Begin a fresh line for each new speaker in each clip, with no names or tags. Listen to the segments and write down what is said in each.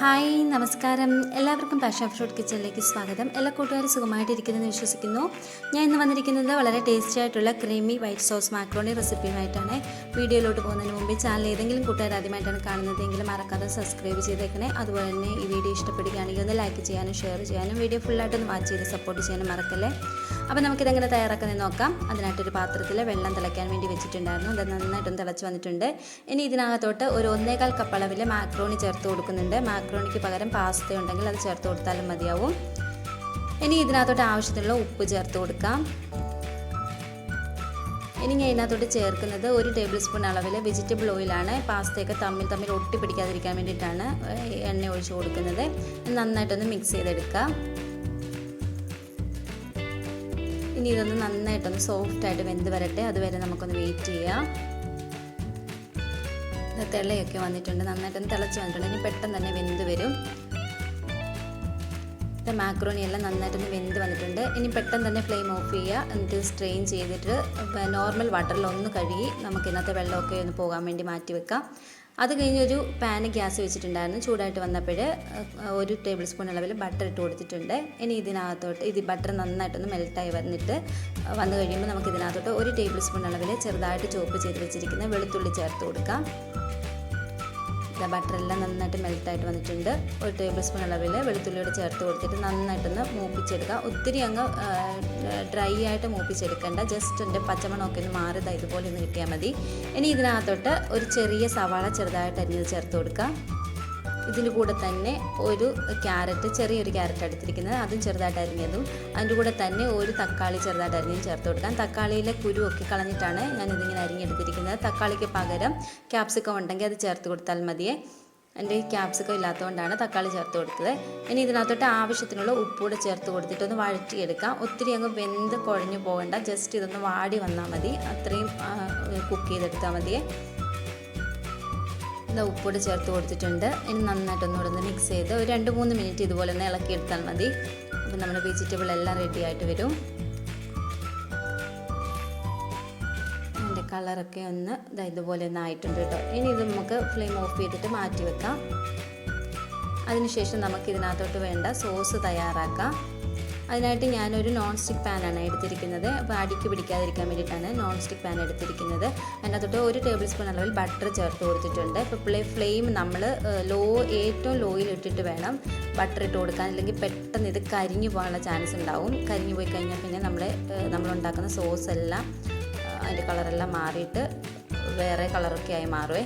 Hi നമസ്കാരം. എല്ലാവർക്കും passion fruit കിച്ചണിലേക്ക് സ്വാഗതം. എല്ലാ കൂട്ടുകാരും സുഖമായിട്ടിരിക്കുന്നെന്ന് വിശ്വസിക്കുന്നു. ഞാൻ ഇന്ന് വന്നിരിക്കുന്നത് വളരെ ടേസ്റ്റി ആയിട്ടുള്ള ക്രീമി വൈറ്റ് സോസ് മാക്രോണി റെസിപ്പിയുമായിട്ടാണ് വീഡിയോയിലോട്ട് പോകുന്നതിന് മുമ്പ് ചാനൽ ഏതെങ്കിലും കൂട്ടുകാർ ആദ്യമായിട്ടാണ് കാണുന്നതെങ്കിൽ മറക്കാതെ സബ്സ്ക്രൈബ് ചെയ്തേക്കണേ. അതുപോലെ തന്നെ ഈ വീഡിയോ ഇഷ്ടപ്പെടുകയാണെങ്കിൽ ഒന്ന് ലൈക്ക് ചെയ്യാനും ഷെയർ ചെയ്യാനും വീഡിയോ ഫുള്ളായിട്ടൊന്ന് വാച്ച് ചെയ്ത് സപ്പോർട്ട് ചെയ്യാനും മറക്കല്ലേ? അപ്പോൾ നമുക്കിതെങ്ങനെ തയ്യാറാക്കുന്നത് നോക്കാം. അതിനായിട്ടൊരു പാത്രത്തിൽ വെള്ളം തിളയ്ക്കാൻ വേണ്ടി വെച്ചിട്ടുണ്ടായിരുന്നു. അത് നന്നായിട്ടൊന്ന് തിളച്ച് വന്നിട്ടുണ്ട്. ഇനി ഇതിനകത്തോട്ട് ഒരു ഒന്നേകാൽ കപ്പ് അളവിൽ മാക്രോണി ചേർത്ത് കൊടുക്കുന്നുണ്ട്. മാക്രോണിക്ക് പകരം പാസ്ത ഉണ്ടെങ്കിൽ അത് ചേർത്ത് കൊടുത്താലും മതിയാവും. ഇനി ഇതിനകത്തോട്ട് ആവശ്യത്തിനുള്ള ഉപ്പ് ചേർത്ത് കൊടുക്കാം. ഇനി ഞാൻ ഇതിനകത്തോട്ട് ചേർക്കുന്നത് ഒരു ടേബിൾ സ്പൂൺ അളവിൽ വെജിറ്റബിൾ ഓയിലാണ്. പാസ്തയൊക്കെ തമ്മിൽ തമ്മിൽ ഒട്ടിപ്പിടിക്കാതിരിക്കാൻ വേണ്ടിയിട്ടാണ് എണ്ണ ഒഴിച്ച് കൊടുക്കുന്നത്. നന്നായിട്ടൊന്ന് മിക്സ് ചെയ്തെടുക്കാം. ഇനി ഇതൊന്ന് നന്നായിട്ടൊന്ന് സോഫ്റ്റ് ആയിട്ട് വെന്ത് വരട്ടെ. അതുവരെ നമുക്കൊന്ന് വെയിറ്റ് ചെയ്യാം. തിളയൊക്കെ വന്നിട്ടുണ്ട്. നന്നായിട്ടൊന്ന് തിളച്ച് വന്നിട്ടുണ്ട്. ഇനി പെട്ടെന്ന് തന്നെ വെന്ത് വരും. മാക്രോണി എല്ലാം നന്നായിട്ടൊന്ന് വെന്ത് വന്നിട്ടുണ്ട്. ഇനി പെട്ടെന്ന് തന്നെ ഫ്ലെയിം ഓഫ് ചെയ്യുക. എന്നിട്ട് സ്ട്രെയിൻ ചെയ്തിട്ട് നോർമൽ വാട്ടറിൽ ഒന്ന് കഴുകി നമുക്ക് ഇന്നത്തെ വെള്ളമൊക്കെ ഒന്ന് പോകാൻ വേണ്ടി മാറ്റി വെക്കാം. അത് കഴിഞ്ഞ് ഒരു പാന് ഗ്യാസ് വെച്ചിട്ടുണ്ടായിരുന്നു. ചൂടായിട്ട് വന്നപ്പോൾ ഒരു ടേബിൾ സ്പൂൺ അളവിൽ ബട്ടർ ഇട്ട് കൊടുത്തിട്ടുണ്ട്. ഇനി ഇതിനകത്തോട്ട് ഇത് ബട്ടർ നന്നായിട്ടൊന്ന് മെൽറ്റായി വന്നിട്ട് വന്നു കഴിയുമ്പോൾ നമുക്ക് ഇതിനകത്തോട്ട് ഒരു ടേബിൾ സ്പൂൺ അളവിൽ ചെറുതായിട്ട് ചോപ്പ് ചെയ്ത് വെച്ചിരിക്കുന്ന വെളുത്തുള്ളി ചേർത്ത് കൊടുക്കാം. ബട്ടറെല്ലാം നന്നായിട്ട് മെൽറ്റായിട്ട് വന്നിട്ടുണ്ട്. ഒരു ടേബിൾ സ്പൂൺ അളവിൽ വെളുത്തുള്ളിയോട് ചേർത്ത് കൊടുത്തിട്ട് നന്നായിട്ടൊന്ന് മൂപ്പിച്ചെടുക്കുക. ഒത്തിരി അങ്ങ് ഡ്രൈ ആയിട്ട് മൂപ്പിച്ചെടുക്കേണ്ട. ജസ്റ്റ് എന്റെ പച്ചമണമൊക്കെ ഒന്ന് മാറിയതാ ഇതുപോലെ ഒന്ന് കിട്ടിയാൽ മതി. ഇനി ഇതിനകത്തോട്ട് ഒരു ചെറിയ സവാള ചെറുതായിട്ട് അരിഞ്ഞത് ചേർത്ത് കൊടുക്കുക. ഇതിന്റെ കൂടെ തന്നെ ഒരു ക്യാരറ്റ് ചെറിയൊരു ക്യാരറ്റ് എടുത്തിരിക്കുന്നത്. അതും ചെറുതായിട്ട് അരിഞ്ഞതും. അതിന്റെ കൂടെ തന്നെ ഒരു തക്കാളി ചെറുതായിട്ട് അരിഞ്ഞതും ചേർത്ത് കൊടുക്കാം. തക്കാളിയിലെ കുരുവൊക്കെ കളഞ്ഞിട്ടാണ് ഞാൻ ഇതിങ്ങനെ അരിഞ്ഞെടുത്തിരിക്കുന്നത്. തക്കാളിക്ക് പകരം ക്യാപ്സിക്കം ഉണ്ടെങ്കിൽ അത് ചേർത്ത് കൊടുത്താൽ മതിയേ. എന്റെ ക്യാപ്സിക്കം ഇല്ലാത്തതുകൊണ്ടാണ് തക്കാളി ചേർത്ത് കൊടുത്തത്. ഇനി ഇതിനകത്തോട്ട് ആവശ്യത്തിനുള്ള ഉപ്പൂടെ ചേർത്ത് കൊടുത്തിട്ട് ഒന്ന് വഴറ്റിയെടുക്കാം. ഒത്തിരി അങ്ങ് വെന്ത് കുഴഞ്ഞു പോകണ്ട. ജസ്റ്റ് ഇതൊന്ന് വാടി വന്നാൽ മതി. അത്രയും കുക്ക് ചെയ്തെടുത്താൽ മതിയേ. ഇത് ഉപ്പൂടെ ചേർത്ത് കൊടുത്തിട്ടുണ്ട്. ഇനി നന്നായിട്ടൊന്നുകൂടെ ഒന്ന് മിക്സ് ചെയ്ത് ഒരു രണ്ട് മൂന്ന് മിനിറ്റ് ഇതുപോലെ ഒന്ന് ഇളക്കിയെടുത്താൽ മതി. അപ്പം നമ്മുടെ വെജിറ്റബിൾ എല്ലാം റെഡി ആയിട്ട് വരും. അതിന്റെ കളറൊക്കെ ഒന്ന് ഇതാ ഇതുപോലെ ഒന്ന് ആയിട്ടുണ്ട് കേട്ടോ. ഇനി ഇത് നമുക്ക് ഫ്ലെയിം ഓഫ് ചെയ്തിട്ട് മാറ്റി വെക്കാം. അതിനുശേഷം നമുക്ക് ഇതിനകത്തോട്ട് വേണ്ട സോസ് തയ്യാറാക്കാം. അതിനായിട്ട് ഞാനൊരു നോൺ സ്റ്റിക്ക് പാനാണ് എടുത്തിരിക്കുന്നത്. അപ്പോൾ അടിക്ക് പിടിക്കാതിരിക്കാൻ വേണ്ടിയിട്ടാണ് നോൺ സ്റ്റിക്ക് പാൻ എടുത്തിരിക്കുന്നത്. അതിനകത്തോട്ട് ഒരു ടേബിൾ സ്പൂൺ അളവിൽ ബട്ടർ ചേർത്ത് കൊടുത്തിട്ടുണ്ട്. ഇപ്പോൾ പ്ലേ ഫ്ലെയിം നമ്മൾ ലോ ഏറ്റവും ലോയിൽ ഇട്ടിട്ട് വേണം ബട്ടർ ഇട്ട് കൊടുക്കാൻ. അല്ലെങ്കിൽ പെട്ടെന്ന് ഇത് കരിഞ്ഞു പോകാനുള്ള ചാൻസ് ഉണ്ടാവും. കരിഞ്ഞു പോയി കഴിഞ്ഞാൽ പിന്നെ നമ്മൾ നമ്മളുണ്ടാക്കുന്ന സോസ് എല്ലാം അതിന്റെ കളറെല്ലാം മാറിയിട്ട് വേറെ കളറൊക്കെ ആയി മാറുമേ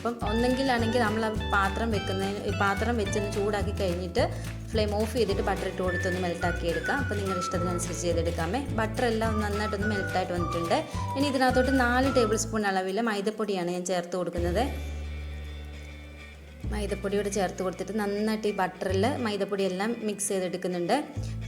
അപ്പം ഒന്നെങ്കിലാണെങ്കിൽ നമ്മൾ പാത്രം വെക്കുന്നതിന് പാത്രം വെച്ചൊന്ന് ചൂടാക്കി കഴിഞ്ഞിട്ട് ഫ്ലെയിം ഓഫ് ചെയ്തിട്ട് ബട്ടർ ഇട്ട് കൊടുത്തൊന്ന് മെൽട്ടാക്കി എടുക്കാം. അപ്പോൾ നിങ്ങളുടെ ഇഷ്ടത്തിനനുസരിച്ച് ചെയ്തെടുക്കാമേ. ബട്ടർ എല്ലാം നന്നായിട്ടൊന്ന് മെൽട്ടായിട്ട് വന്നിട്ടുണ്ട്. ഇനി ഇതിനകത്തോട്ട് നാല് ടേബിൾ സ്പൂൺ അളവിൽ മൈദപ്പൊടിയാണ് ഞാൻ ചേർത്ത് കൊടുക്കുന്നത്. മൈദപ്പൊടിയോട് ചേർത്ത് കൊടുത്തിട്ട് നന്നായിട്ട് ഈ ബട്ടറിൽ മൈദപ്പൊടി എല്ലാം മിക്സ് ചെയ്തെടുക്കുന്നുണ്ട്.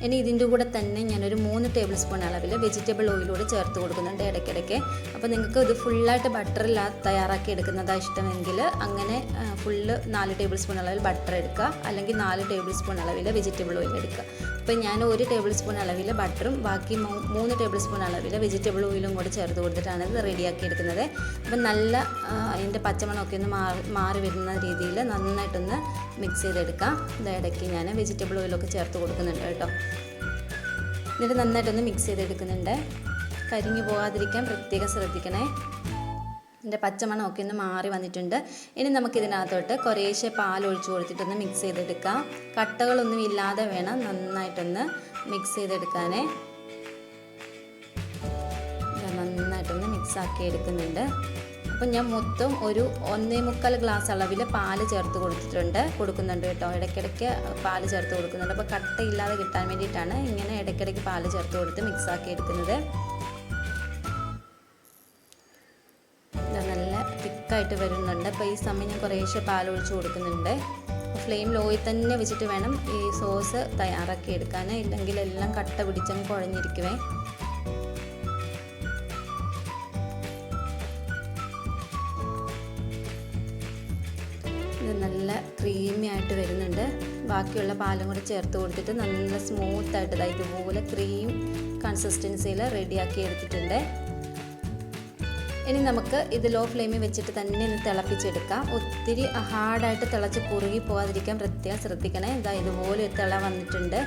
ഇനി ഇതിന്റെ കൂടെ തന്നെ ഞാനൊരു മൂന്ന് ടേബിൾ സ്പൂൺ അളവിൽ വെജിറ്റബിൾ ഓയിലൂടെ ചേർത്ത് കൊടുക്കുന്നുണ്ട് ഇടയ്ക്കിടയ്ക്ക്. അപ്പോൾ നിങ്ങൾക്ക് ഇത് ഫുള്ളായിട്ട് ബട്ടറിൽ തയ്യാറാക്കി എടുക്കുന്നതാണ് ഇഷ്ടമെങ്കിൽ അങ്ങനെ ഫുള്ള് നാല് ടേബിൾ സ്പൂൺ അളവിൽ ബട്ടർ എടുക്കുക. അല്ലെങ്കിൽ നാല് ടേബിൾ സ്പൂൺ അളവിൽ വെജിറ്റബിൾ ഓയിൽ എടുക്കുക. അപ്പോൾ ഞാൻ ഒരു ടേബിൾ സ്പൂൺ അളവിൽ ബട്ടറും ബാക്കി മൂന്ന് ടേബിൾ സ്പൂൺ അളവിൽ വെജിറ്റബിൾ ഓയിലും കൂടെ ചേർത്ത് കൊടുത്തിട്ടാണ് ഇത് റെഡിയാക്കി എടുക്കുന്നത്. അപ്പം നല്ല അതിന്റെ പച്ചമണമൊക്കെ ഒന്ന് മാറി മാറി വരുന്ന രീതിയിൽ നന്നായിട്ടൊന്ന് മിക്സ് ചെയ്തെടുക്കാം. ഇത് ഇടയ്ക്ക് ഞാൻ വെജിറ്റബിൾ ഓയിലൊക്കെ ചേർത്ത് കൊടുക്കുന്നുണ്ട് കേട്ടോ. എന്നിട്ട് നന്നായിട്ടൊന്ന് മിക്സ് ചെയ്തെടുക്കുന്നുണ്ട്. കരിഞ്ഞു പോകാതിരിക്കാൻ പ്രത്യേകം ശ്രദ്ധിക്കണേ. ഇതിന്റെ പച്ചമണമൊക്കെ ഒന്ന് മാറി വന്നിട്ടുണ്ട്. ഇനി നമുക്കിതിനകത്തോട്ട് കുറേശ്ശെ പാൽ ഒഴിച്ചു കൊടുത്തിട്ടൊന്ന് മിക്സ് ചെയ്തെടുക്കാം. കട്ടകളൊന്നും ഇല്ലാതെ വേണം നന്നായിട്ടൊന്ന് മിക്സ് ചെയ്തെടുക്കാനേ. നന്നായിട്ടൊന്ന് മിക്സ് ആക്കി എടുക്കുന്നുണ്ട് അപ്പം ഞാൻ മൊത്തം ഒരു ഒന്നേ മുക്കാൽ ഗ്ലാസ് അളവിൽ പാൽ ചേർത്ത് കൊടുത്തിട്ടുണ്ട്. കൊടുക്കുന്നുണ്ട് കേട്ടോ. ഇടയ്ക്കിടയ്ക്ക് പാൽ ചേർത്ത് കൊടുക്കുന്നുണ്ട്. അപ്പോൾ കട്ടയില്ലാതെ കിട്ടാൻ വേണ്ടിയിട്ടാണ് ഇങ്ങനെ ഇടയ്ക്കിടയ്ക്ക് പാൽ ചേർത്ത് കൊടുത്ത് മിക്സ് ആക്കി എടുക്കുന്നത്. നല്ല തിക്കായിട്ട് വരുന്നുണ്ട്. അപ്പോൾ ഈ സമയം ഞാൻ കുറേശ്ശെ പാൽ ഒഴിച്ച് കൊടുക്കുന്നുണ്ട്. ഫ്ലെയിം ലോയിൽ തന്നെ വെച്ചിട്ട് വേണം ഈ സോസ് തയ്യാറാക്കി എടുക്കാൻ. ഇല്ലെങ്കിൽ എല്ലാം കട്ട പിടിച്ചങ്ങ് കുഴഞ്ഞിരിക്കുവേ. ഇത് നല്ല ക്രീമി ആയിട്ട് വരുന്നുണ്ട്. ബാക്കിയുള്ള പാലും കൂടി ചേർത്ത് കൊടുത്തിട്ട് നല്ല സ്മൂത്ത് ആയിട്ട് ഇതാ ഇതുപോലെ ക്രീം കൺസിസ്റ്റൻസിയിൽ റെഡിയാക്കി എടുത്തിട്ടുണ്ട്. ഇനി നമുക്ക് ഇത് ലോ ഫ്ലെയിമിൽ വെച്ചിട്ട് തന്നെ ഇത് തിളപ്പിച്ചെടുക്കാം. ഒത്തിരി ഹാർഡായിട്ട് തിളച്ച് കുറുകി പോകാതിരിക്കാൻ പ്രത്യേകം ശ്രദ്ധിക്കണേ. ഇതാ ഇതുപോലെ തിള വന്നിട്ടുണ്ട്.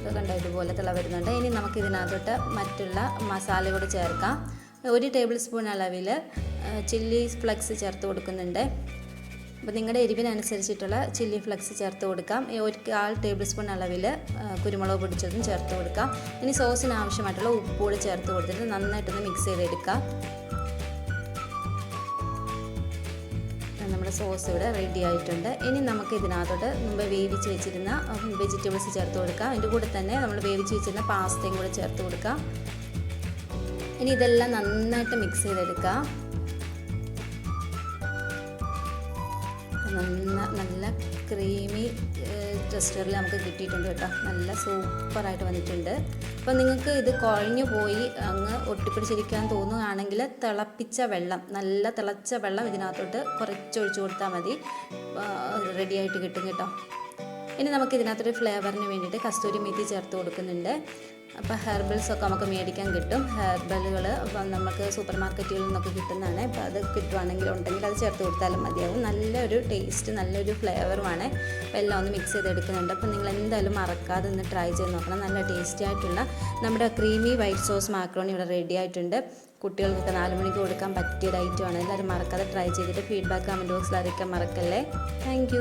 ഇത് കണ്ടോ ഇതുപോലെ തിള വരുന്നുണ്ട്. ഇനി നമുക്ക് ഇതിനകത്തോട്ട് മറ്റുള്ള മസാല കൂടി ചേർക്കാം. ഒരു ടേബിൾ സ്പൂൺ അളവിൽ ചില്ലി ഫ്ലക്സ് ചേർത്ത് കൊടുക്കുന്നുണ്ട്. അപ്പോൾ നിങ്ങളുടെ എരിവിനനുസരിച്ചിട്ടുള്ള ചില്ലി ഫ്ലക്സ് ചേർത്ത് കൊടുക്കാം. ഒരു കാൽ ടേബിൾ സ്പൂൺ അളവിൽ കുരുമുളക് പൊടിച്ചതും ചേർത്ത് കൊടുക്കാം. ഇനി സോസിന് ആവശ്യമായിട്ടുള്ള ഉപ്പ് കൂടി ചേർത്ത് കൊടുത്തിട്ട് നന്നായിട്ടൊന്ന് മിക്സ് ചെയ്തെടുക്കാം. നമ്മുടെ സോസ് ഇവിടെ റെഡി ആയിട്ടുണ്ട്. ഇനി നമുക്ക് ഇതിനകത്തോട്ട് മുമ്പ് വേവിച്ച് വെച്ചിരുന്ന വെജിറ്റബിൾസ് ചേർത്ത് കൊടുക്കാം. അതിന്റെ കൂടെ തന്നെ നമ്മൾ വേവിച്ച് വെച്ചിരുന്ന പാസ്തയും കൂടെ ചേർത്ത് കൊടുക്കാം. ഇനി ഇതെല്ലാം നന്നായിട്ട് മിക്സ് ചെയ്തെടുക്കാം. നന്ന നല്ല ക്രീമി ടെസ്റ്ററിൽ നമുക്ക് കിട്ടിയിട്ടുണ്ട് കേട്ടോ. നല്ല സൂപ്പറായിട്ട് വന്നിട്ടുണ്ട്. അപ്പോൾ നിങ്ങൾക്ക് ഇത് കുഴഞ്ഞു പോയി അങ്ങ് ഒട്ടിപ്പിടിച്ചിരിക്കാൻ തോന്നുകയാണെങ്കിൽ തിളപ്പിച്ച വെള്ളം നല്ല തിളച്ച വെള്ളം ഇതിനകത്തോട്ട് കുറച്ച് ഒഴിച്ചു കൊടുത്താൽ മതി റെഡി ആയിട്ട് കിട്ടും കേട്ടോ. ഇനി നമുക്ക് ഇതിനകത്തൊരു ഫ്ലേവറിന് വേണ്ടിയിട്ട് കസ്തൂരി മേത്തി ചേർത്ത് കൊടുക്കുന്നുണ്ട്. അപ്പോൾ ഹെർബൽസ് ഒക്കെ നമുക്ക് മേടിക്കാൻ കിട്ടും. ഹെർബലുകൾ അപ്പം നമുക്ക് സൂപ്പർ മാർക്കറ്റുകളിൽ നിന്നൊക്കെ കിട്ടുന്നതാണ്. അപ്പോൾ അത് കിട്ടുവാണെങ്കിൽ ഉണ്ടെങ്കിൽ അത് ചേർത്ത് കൊടുത്താലും മതിയാവും. നല്ലൊരു ടേസ്റ്റ് നല്ലൊരു ഫ്ലേവറുമാണ് അപ്പോൾ എല്ലാം ഒന്ന് മിക്സ് ചെയ്തെടുക്കുന്നുണ്ട്. അപ്പോൾ നിങ്ങൾ എന്തായാലും മറക്കാതെ ഒന്ന് ട്രൈ ചെയ്ത് നോക്കണം. നല്ല ടേസ്റ്റി ആയിട്ടുള്ള നമ്മുടെ ക്രീമി വൈറ്റ് സോസ് മാക്രോണി ഇവിടെ റെഡി ആയിട്ടുണ്ട്. കുട്ടികൾക്കൊക്കെ നാല് മണിക്ക് കൊടുക്കാൻ പറ്റിയ ഒരു ഐറ്റമാണ് എല്ലാവരും മറക്കാതെ ട്രൈ ചെയ്തിട്ട് ഫീഡ്ബാക്ക് കമന്റ് ബോക്സിൽ അറിയിക്കാൻ മറക്കല്ലേ? താങ്ക്